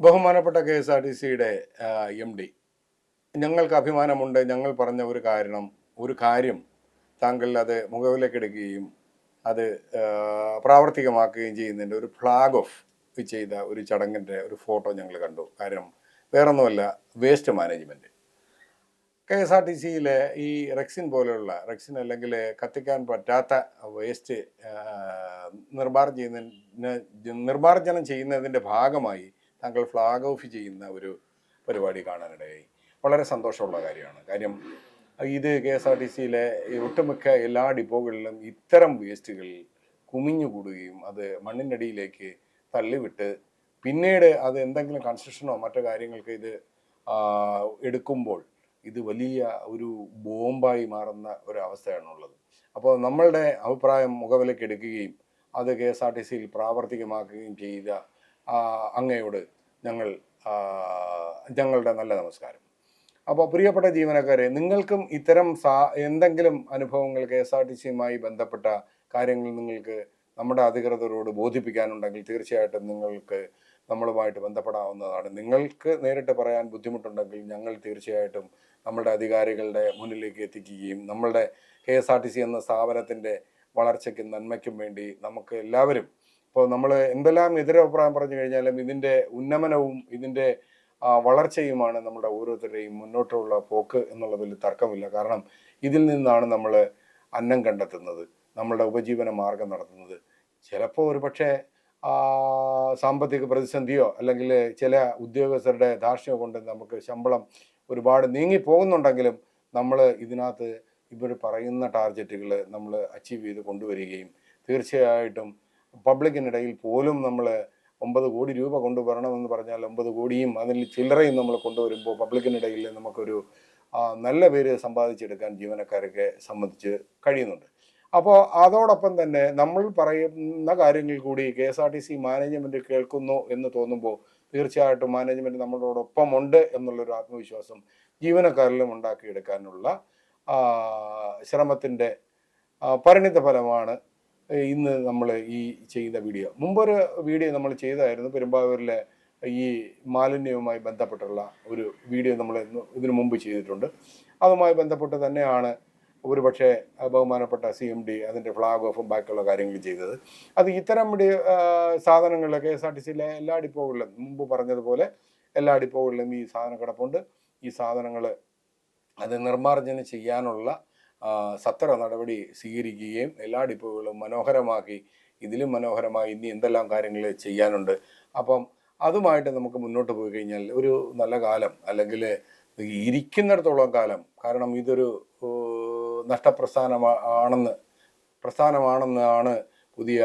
ബഹുമാനപ്പെട്ട K S R T സിയുടെ M D. ഞങ്ങൾക്ക് അഭിമാനമുണ്ട്. ഞങ്ങൾ പറഞ്ഞ ഒരു കാരണം ഒരു കാര്യം താങ്കൾ അത് മുഖവിലേക്കെടുക്കുകയും അത് പ്രാവർത്തികമാക്കുകയും ചെയ്യുന്നതിന്റെ ഒരു ഫ്ലാഗ് ഓഫ് ചെയ്ത ഒരു ചടങ്ങിന്റെ ഒരു ഫോട്ടോ ഞങ്ങൾ കണ്ടു. കാരണം വേറൊന്നുമല്ല waste management K S R T സിയിലെ ഈ റെക്സിൻ പോലെയുള്ള റെക്സിൻ അല്ലെങ്കിൽ കത്തിക്കാൻ പറ്റാത്ത വേസ്റ്റ് നിർമ്മാർജനം ചെയ്യുന്നതിന് നിർമ്മാർജനം ചെയ്യുന്നതിന്റെ ഭാഗമായി താങ്കൾ ഫ്ലാഗ് ഓഫ് ചെയ്യുന്ന ഒരു പരിപാടി കാണാനിടയായി. വളരെ സന്തോഷമുള്ള കാര്യമാണ്. കാര്യം ഇത് കെ എസ് ആർ ടി സിയിലെ ഒട്ടുമിക്ക എല്ലാ ഡിപ്പോകളിലും ഇത്തരം വേസ്റ്റുകൾ കുമിഞ്ഞുകൂടുകയും അത് മണ്ണിനടിയിലേക്ക് തള്ളിവിട്ട് പിന്നീട് അത് എന്തെങ്കിലും കൺസ്ട്രക്ഷനോ മറ്റു കാര്യങ്ങൾക്ക് ഇത് എടുക്കുമ്പോൾ ഇത് വലിയ ഒരു ബോംബായി മാറുന്ന ഒരു അവസ്ഥയാണുള്ളത് അപ്പോൾ നമ്മളുടെ അഭിപ്രായം മുഖവിലേക്ക് എടുക്കുകയും അത് കെ എസ് ആർ ടി സിയിൽ പ്രാവർത്തികമാക്കുകയും ചെയ്ത അങ്ങയോട് ഞങ്ങൾ ഞങ്ങളുടെ നല്ല നമസ്കാരം. അപ്പോൾ പ്രിയപ്പെട്ട ജീവനക്കാരെ നിങ്ങൾക്കും ഇത്തരം സാ എന്തെങ്കിലും അനുഭവങ്ങൾ കെ എസ് ആർ ടി സിയുമായി ബന്ധപ്പെട്ട കാര്യങ്ങൾ നിങ്ങൾക്ക് നമ്മുടെ അധികൃതരോട് ബോധിപ്പിക്കാനുണ്ടെങ്കിൽ തീർച്ചയായിട്ടും നിങ്ങൾക്ക് നമ്മളുമായിട്ട് ബന്ധപ്പെടാവുന്നതാണ്. നിങ്ങൾക്ക് നേരിട്ട് പറയാൻ ബുദ്ധിമുട്ടുണ്ടെങ്കിൽ ഞങ്ങൾ തീർച്ചയായിട്ടും നമ്മളുടെ അധികാരികളുടെ മുന്നിലേക്ക് എത്തിക്കുകയും നമ്മളുടെ K S R T C എന്ന സ്ഥാപനത്തിന്റെ വളർച്ചയ്ക്കും നന്മയ്ക്കും വേണ്ടി നമുക്ക് എല്ലാവരും ഇപ്പോൾ നമ്മൾ എന്തെല്ലാം എതിരഭിപ്രായം പറഞ്ഞു കഴിഞ്ഞാലും ഇതിന്റെ ഉന്നമനവും ഇതിന്റെ വളർച്ചയുമാണ് നമ്മുടെ ഓരോരുത്തരുടെയും മുന്നോട്ടുള്ള പോക്ക് എന്നുള്ളതിൽ തർക്കമില്ല. കാരണം ഇതിൽ നിന്നാണ് നമ്മൾ അന്നം കണ്ടെത്തുന്നത് നമ്മളുടെ ഉപജീവന മാർഗം നടത്തുന്നത്. ചിലപ്പോൾ ഒരു പക്ഷേ സാമ്പത്തിക പ്രതിസന്ധിയോ അല്ലെങ്കിൽ ചില ഉദ്യോഗസ്ഥരുടെ ധാർഷ്ണ്യം കൊണ്ട് നമുക്ക് ശമ്പളം ഒരുപാട് നീങ്ങി പോകുന്നുണ്ടെങ്കിലും നമ്മൾ ഇതിനകത്ത് ഇവർ പറയുന്ന ടാർഗറ്റുകൾ നമ്മൾ അച്ചീവ് ചെയ്ത് കൊണ്ടുവരികയും തീർച്ചയായിട്ടും പബ്ലിക്കിനിടയിൽ പോലും നമ്മൾ ഒമ്പത് കോടി രൂപ കൊണ്ടുവരണമെന്ന് പറഞ്ഞാൽ ഒമ്പത് കോടിയും അതിൽ ചില്ലറയും നമ്മൾ കൊണ്ടുവരുമ്പോൾ പബ്ലിക്കിനിടയിൽ നമുക്കൊരു നല്ല പേര് സമ്പാദിച്ചെടുക്കാൻ ജീവനക്കാരൊക്കെ സംബന്ധിച്ച് കഴിയുന്നുണ്ട്. അപ്പോൾ അതോടൊപ്പം തന്നെ നമ്മൾ പറയുന്ന കാര്യങ്ങൾ കൂടി K S R T C management കേൾക്കുന്നു എന്ന് തോന്നുമ്പോൾ തീർച്ചയായിട്ടും മാനേജ്മെന്റ് നമ്മളോടൊപ്പം ഉണ്ട് എന്നുള്ളൊരു ആത്മവിശ്വാസം ജീവനക്കാരിലും ഉണ്ടാക്കിയെടുക്കാനുള്ള ശ്രമത്തിന്റെ പരിണിത ഫലമാണ് ഇന്ന് നമ്മൾ ഈ ചെയ്ത വീഡിയോ. മുമ്പൊരു വീഡിയോ നമ്മൾ ചെയ്തായിരുന്നു. പെരുമ്പാവൂരിലെ ഈ മാലിന്യവുമായി ബന്ധപ്പെട്ടുള്ള ഒരു വീഡിയോ നമ്മൾ ഇതിനു മുമ്പ് ചെയ്തിട്ടുണ്ട്. അതുമായി ബന്ധപ്പെട്ട് തന്നെയാണ് ഒരുപക്ഷെ ബഹുമാനപ്പെട്ട സി എം ഡി അതിന്റെ ഫ്ലാഗ് ഓഫും ബാക്കിയുള്ള കാര്യങ്ങൾ ചെയ്തത്. അത് ഇത്തരം സാധനങ്ങളിലെ കെ എസ് ആർ ടി സിയിലെ എല്ലാ ഡിപ്പോകളിലും മുമ്പ് പറഞ്ഞതുപോലെ എല്ലാ ഡിപ്പോകളിലും ഈ സാധനം കിടപ്പുണ്ട്. ഈ സാധനങ്ങൾ അത് നിർമ്മാർജനം ചെയ്യാനുള്ള ആ, സത്വര നടപടി സ്വീകരിക്കുകയും എല്ലാ ഡിപ്പോകളും മനോഹരമാക്കി ഇതിലും മനോഹരമായി ഇനി എന്തെല്ലാം കാര്യങ്ങൾ ചെയ്യാനുണ്ട്. അപ്പം അതുമായിട്ട് നമുക്ക് മുന്നോട്ട് പോയി കഴിഞ്ഞാൽ ഒരു നല്ല കാലം അല്ലെങ്കിൽ ഇരിക്കുന്നിടത്തോളം കാലം കാരണം ഇതൊരു നഷ്ടപ്രസ്ഥാനമാണെന്ന് പ്രസ്ഥാനമാണെന്നാണ് പുതിയ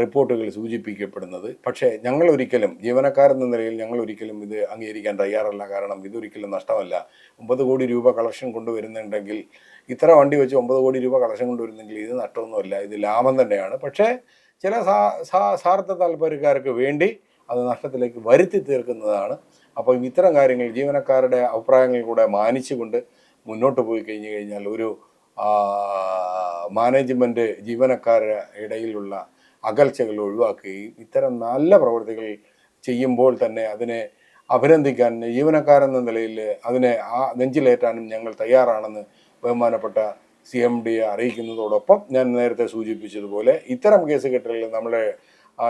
റിപ്പോർട്ടുകൾ സൂചിപ്പിക്കപ്പെടുന്നത്. പക്ഷേ ഞങ്ങൾ ഒരിക്കലും ജീവനക്കാരെന്ന നിലയിൽ ഞങ്ങൾ ഒരിക്കലും ഇത് അംഗീകരിക്കാൻ തയ്യാറല്ല. കാരണം ഇതൊരിക്കലും നഷ്ടമല്ല. ഒമ്പത് കോടി രൂപ കളക്ഷൻ കൊണ്ടുവരുന്നുണ്ടെങ്കിൽ ഇത്ര വണ്ടി വെച്ച് ഒമ്പത് കോടി രൂപ കളക്ഷൻ കൊണ്ടുവരുന്നെങ്കിൽ ഇത് നഷ്ടമൊന്നുമല്ല. ഇത് ലാഭം തന്നെയാണ്. പക്ഷേ ചില സാ സാ- താല്പര്യക്കാർക്ക് വേണ്ടി അത് നഷ്ടത്തിലേക്ക് വരുത്തി തീർക്കുന്നതാണ്. അപ്പോൾ ഇത്തരം കാര്യങ്ങൾ ജീവനക്കാരുടെ അഭിപ്രായങ്ങൾ കൂടെ മാനിച്ചുകൊണ്ട് മുന്നോട്ട് പോയി കഴിഞ്ഞു കഴിഞ്ഞാൽ ഒരു മാനേജ്മെന്റ് ജീവനക്കാരുടെ ഇടയിലുള്ള അകൽച്ചകൾ ഒഴിവാക്കുകയും ഇത്തരം നല്ല പ്രവൃത്തികൾ ചെയ്യുമ്പോൾ തന്നെ അതിനെ അഭിനന്ദിക്കാൻ ജീവനക്കാരെന്ന നിലയിൽ അതിനെ ആ നെഞ്ചിലേറ്റാനും ഞങ്ങൾ തയ്യാറാണെന്ന് ബഹുമാനപ്പെട്ട സി എം ഡിയെ അറിയിക്കുന്നതോടൊപ്പം ഞാൻ നേരത്തെ സൂചിപ്പിച്ചതുപോലെ ഇത്തരം കേസ് കെട്ടുകളിൽ നമ്മുടെ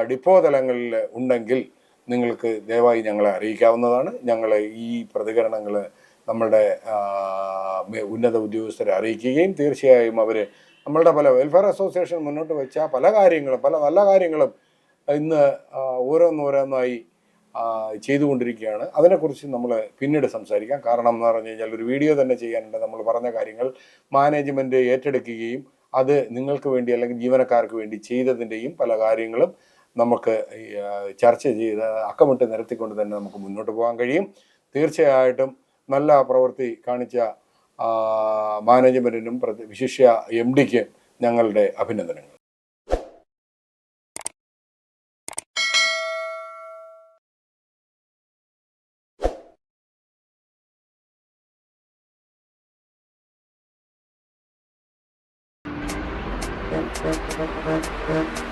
ഡിപ്പോ തലങ്ങളിൽ ഉണ്ടെങ്കിൽ നിങ്ങൾക്ക് ദയവായി ഞങ്ങളെ അറിയിക്കാവുന്നതാണ്. ഞങ്ങൾ ഈ പ്രതികരണങ്ങൾ നമ്മളുടെ ഉന്നത ഉദ്യോഗസ്ഥരെ അറിയിക്കുകയും തീർച്ചയായും അവർ നമ്മളുടെ പല വെൽഫെയർ അസോസിയേഷൻ മുന്നോട്ട് വെച്ച പല കാര്യങ്ങളും പല നല്ല കാര്യങ്ങളും ഇന്ന് ഓരോന്നോരോന്നായി ചെയ്തുകൊണ്ടിരിക്കുകയാണ്. അതിനെക്കുറിച്ച് നമ്മൾ പിന്നീട് സംസാരിക്കാം. കാരണം എന്ന് പറഞ്ഞു കഴിഞ്ഞാൽ ഒരു വീഡിയോ തന്നെ ചെയ്യാനുണ്ട്. നമ്മൾ പറഞ്ഞ കാര്യങ്ങൾ മാനേജ്മെന്റ് ഏറ്റെടുക്കുകയും അത് നിങ്ങൾക്ക് വേണ്ടി അല്ലെങ്കിൽ ജീവനക്കാർക്ക് വേണ്ടി ചെയ്തതിന്റെയും പല കാര്യങ്ങളും നമുക്ക് ചർച്ച ചെയ്ത് അക്കമിട്ട് നിരത്തിക്കൊണ്ട് തന്നെ നമുക്ക് മുന്നോട്ട് പോകാൻ കഴിയും. തീർച്ചയായിട്ടും നല്ല പ്രവൃത്തി കാണിച്ച മാനേജ്മെന്റിനും പ്രതി- വിശിഷ്യ എം ഡിക്ക് ഞങ്ങളുടെ അഭിനന്ദനങ്ങൾ Thank you.